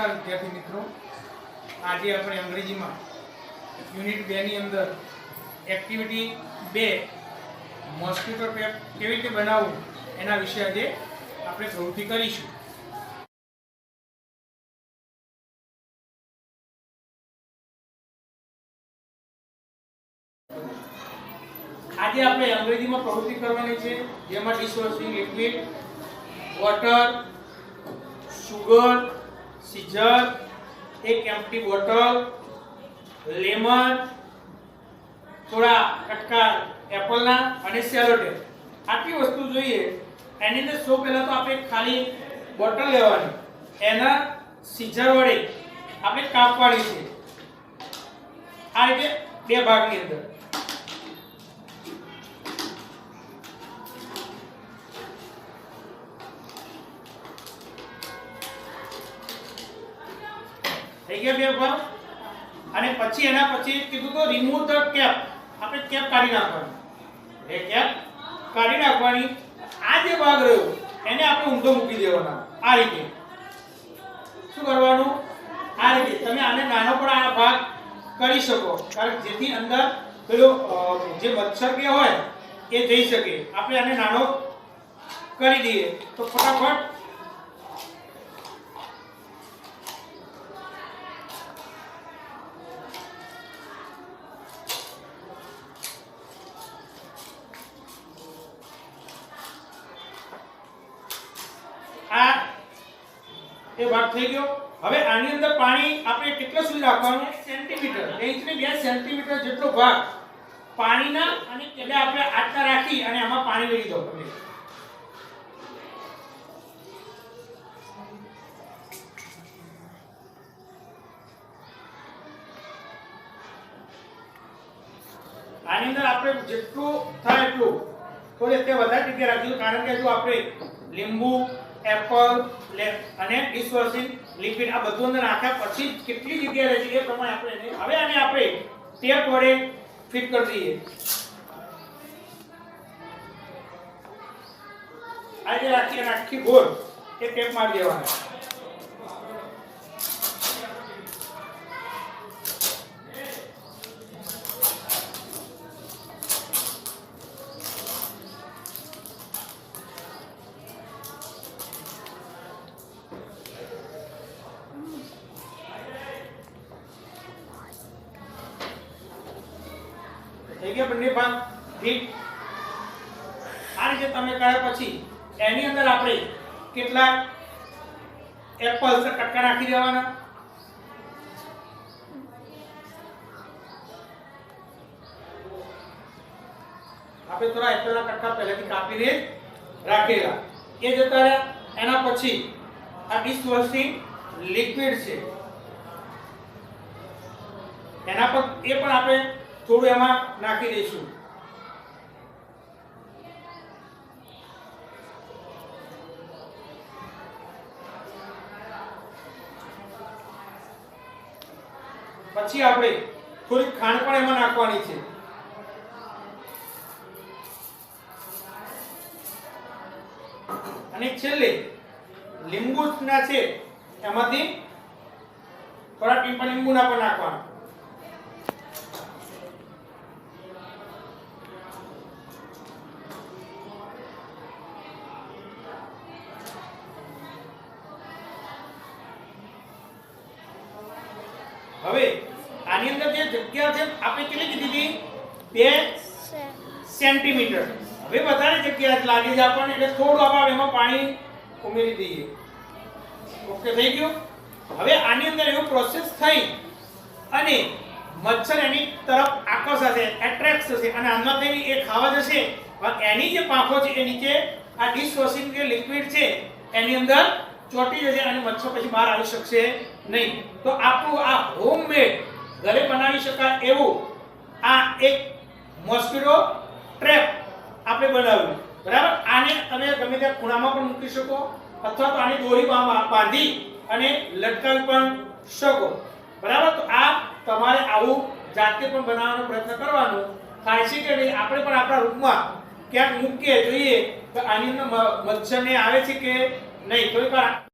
નમસ્કાર, વિદ્યાર્થી મિત્રો. આજે આપણે અંગ્રેજીમાં યુનિટ બે ની અંદર એક્ટિવિટી બે મોસ્કિટો પેપ કેવી રીતે બનાવવું એના વિશે આજે આપણે પ્રવૃત્તિ કરીશું. આજે આપણે અંગ્રેજીમાં પ્રવૃત્તિ કરવાની છે, જેમાં dishwashing liquid water sugar scissor, એક એમ્પટી બોટલ લેમન થોડા કટકા એપલના અને સેલોટેપ આટલી વસ્તુ જોઈએ, એની અંદર સૌ પહેલા તો આપણે ખાલી બોટલ લેવાની. એના સીઝર વડે આપણે કાપવાની છે. આ રીતે બે ભાગની અંદર. થઈ ગયા બે ભાગ અને પછી એના પછી કીધું તો રિમૂવ ધ કેપ આપણે કેપ કાઢી નાખવાની. એ કેપ કાઢી નાખવાની. આ જે ભાગ રહ્યો, એને આપણે ઊંધો મૂકી દેવાના. આ રીતે. શું કરવાનું? આ રીતે. તમે આને નાનો પણ આ ભાગ કરી શકો. કારણ જેથી અંદર પેલો જે મચ્છર કે હોય, એ જઈ શકે. આપણે આને નાનો કરી દઈએ. તો ફટાફટ એ ભાગ થઈ ગયો. હવે આની અંદર પાણી આપણે કેટલા સુધી રાખવાનું? સેન્ટીમીટર. થી બે સેન્ટીમીટર જેટલો ભાગ પાણીના અને એટલે આપણે આટલા રાખી અને આમાં પાણી વેરી દો તમે આની અંદર આપણે જેટલું થાય એટલું થોડી તે વધારે જગ્યા રાખીશું કારણ કે જો આપણે લીંબુ એપલ અને ડિશવોશિંગ, લિક્વિડ, આ બધું અંદર નાખ્યા પછી કેટલી જગ્યા રહેશે એ પ્રમાણે આપણે હવે આને આપણે ટેપ વડે ફિટ કરી દઈએ. આજે આખી આખી ગોળ એ ટેપ મારી દેવાના. થઈ ગયા બંને ભાગ? ઠીક. આ રીતે તમે કર્યા પછી એની અંદર આપણે કેટલાક એપલ્સ કટકા નાખી દેવાના. આપણે થોડા એપલના કટકા પહેલેથી કાપીને રાખેલા. એ જતા રહ્યા. એના પછી આ ડિશવોશિંગ લિક્વિડ છે. એના પર એ પણ આપણે થોડું એમાં નાખી દઈશું. પછી આપણે થોડી ખાંડ પણ એમાં નાખવાની છે. અને છેલ્લે લીંબુ ના છે, એમાંથી થોડા લીંબુ લીંબુના પણ નાખવાના. હવે, આની અંદર જે જગ્યા છે આપણે કેટલી કીધી હતી? બે સેન્ટીમીટર. હવે વધારે જગ્યા લાગી છે આપણને, એટલે થોડું આપણે એમાં પાણી ઉમેરી દઈએ. ઓકે થઈ ગયું હવે આની અંદર એવું પ્રોસેસ થઈ અને મચ્છર એની તરફ આકર્ષાશે એટ્રેક્ટ થશે અને આમાં થઈને એ ખાવા જશે. એની જે પાંખો છે, એ નીચે આ ડિશવોશિંગ જે લિક્વિડ છે, એની અંદર ચોંટી જશે અને મચ્છર પછી બહાર આવી શકશે નહીં. તો આપણું આ હોમમેડ ઘરે બનાવી શકાય એવું આ એક મોસ્કિટો ટ્રેપ આપણે બનાવ્યું. બરાબર? આને તમે ગમે ત્યાં ખૂણામાં પણ મૂકી શકો અથવા તો આને દોરી બાંધી અને લટકાવી પણ શકો. બરાબર? તો આ તમારે આવું જાતે પણ બનાવવાનો પ્રયત્ન કરવાનો. થાય છે કે નહીં? આપણે પણ આપણા રૂમમાં ક્યાંક મૂકીએ, જોઈએ તો આની અંદર મચ્છરને આવે છે કે નહીં કોઈ વાર